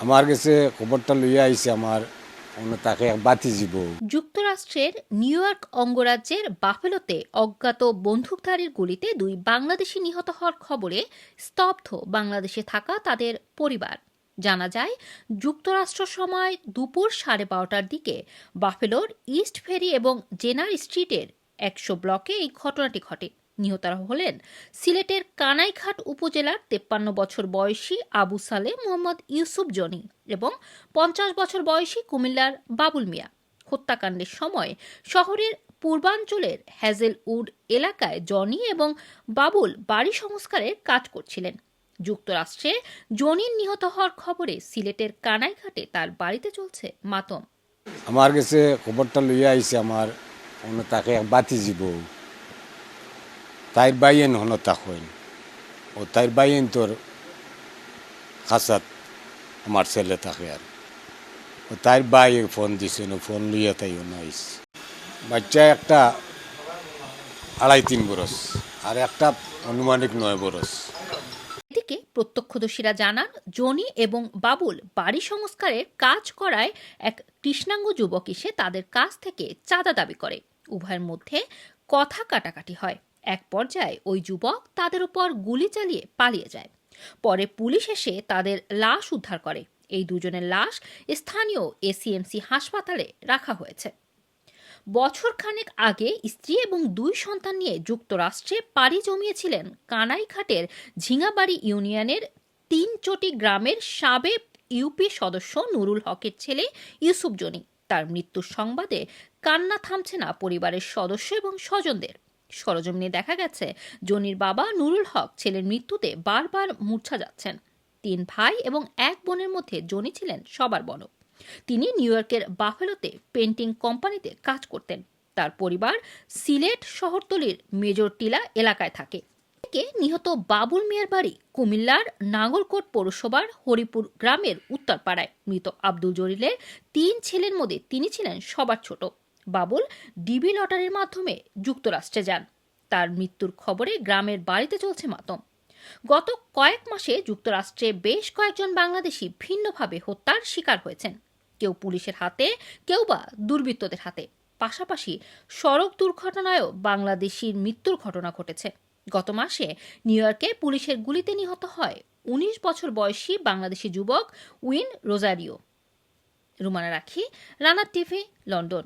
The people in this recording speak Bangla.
আমার কাছে খবরটা লইয়া আইছে আমার তাকে যুক্তরাষ্ট্রের নিউ ইয়র্ক অঙ্গরাজ্যের বাফেলোতে অজ্ঞাত বন্দুকধারীর গুলিতে দুই বাংলাদেশি নিহত হওয়ার খবরে স্তব্ধ বাংলাদেশে থাকা তাদের পরিবার। জানা যায়, যুক্তরাষ্ট্র সময় দুপুর সাড়ে বারোটার দিকে বাফেলোর ইস্ট ফেরি এবং জেনার স্ট্রিটের একশো ব্লকে এই ঘটনাটি ঘটে। নিহতরা হলেন। সিলেটের কানাইঘাট উপজেলার তেপ্পান্ন বছর বয়সী আবু সালে মোহাম্মদ ইউসুফ জনি এবং পঞ্চাশ বছর বয়সী কুমিল্লার বাবুল মিয়া। হত্যাকাণ্ডের সময় শহরের পূর্বাঞ্চলের হ্যাজেল উড এলাকায় জনি এবং বাবুল বাড়ি সংস্কারের কাজ করছিলেন। যুক্তরাষ্ট্রে জনির নিহত হওয়ার খবরে সিলেটের কানাইঘাটে তার বাড়িতে চলছে মাতম। আমার কাছে খবরটা লইয়া আইছে আমার তাকে বাতি জীব তাইর বাইয়েন হন তাকইন ও তাইর বাইয়েন তোর খাসাত আমার ছেলে থাকে আর। ও তাইর বাই ফোন দিছে ফোন লইয়া তাই নাইস। বাচ্চা একটা আড়াই তিন বরস আর একটা আনুমানিক নয় বরস। এদিকে প্রত্যক্ষদর্শীরা জানান, জনি এবং বাবুল বাড়ি সংস্কারের কাজ করায় এক কৃষ্ণাঙ্গ যুবক এসে তাদের কাছ থেকে চাঁদা দাবি করে। উভয়ের মধ্যে কথা কাটাকাটি হয়। এক পর্যায়ে ওই যুবক তাদের উপর গুলি চালিয়ে পালিয়ে যায়। পরে পুলিশ এসে তাদের লাশ উদ্ধার করে। এই দুজনের লাশ স্থানীয় এসিএমসি হাসপাতালে রাখা হয়েছে। বছর খানেক আগে স্ত্রী এবং দুই সন্তান নিয়ে যুক্তরাষ্ট্রে পাড়ি জমিয়েছিলেন কানাইঘাটের ঝিঙাবাড়ি ইউনিয়নের তিনচটি গ্রামের সাবেক ইউপি সদস্য নুরুল হকের ছেলে ইউসুফ জনি। তার মৃত্যুর সংবাদে কান্না থামছে না পরিবারের সদস্য এবং স্বজনদের। সরজমিনে দেখা গেছে, জনির বাবা নুরুল হক ছেলের মৃত্যুতে বারবার মূর্ছা যাচ্ছেন। তিন ভাই এবং এক বোনের মধ্যে জনি ছিলেন সবার বড়। তিনি নিউ ইয়র্কের বাফেলোতে পেন্টিং কোম্পানিতে কাজ করতেন। তার পরিবার সিলেট শহরতলির মেজর টিলা এলাকায় থাকে। এদিকে নিহত বাবুল মিয়ার বাড়ি কুমিল্লার নাগরকোট পৌরসভার হরিপুর গ্রামের উত্তরপাড়ায়। মৃত আব্দুল জলিলের তিন ছেলের মধ্যে তিনি ছিলেন সবার ছোট। বাবুল ডিবি লটারির মাধ্যমে যুক্তরাষ্ট্রে যান। তার মৃত্যুর খবরে গ্রামের বাড়িতে চলছে মাতম। গত কয়েক মাসে যুক্তরাষ্ট্রে বেশ কয়েকজন বাংলাদেশি ভিন্নভাবে হত্যার শিকার হয়েছেন। কেউ পুলিশের হাতে, কেউ বা দুর্বৃত্তদের হাতে। পাশাপাশি সড়ক দুর্ঘটনায়ও বাংলাদেশির মৃত্যুর ঘটনা ঘটেছে। গত মাসে নিউ ইয়র্কে পুলিশের গুলিতে নিহত হয় উনিশ বছর বয়সী বাংলাদেশি যুবক উইন রোজারিও। রুমানা রাখি রানার টিভি, লন্ডন।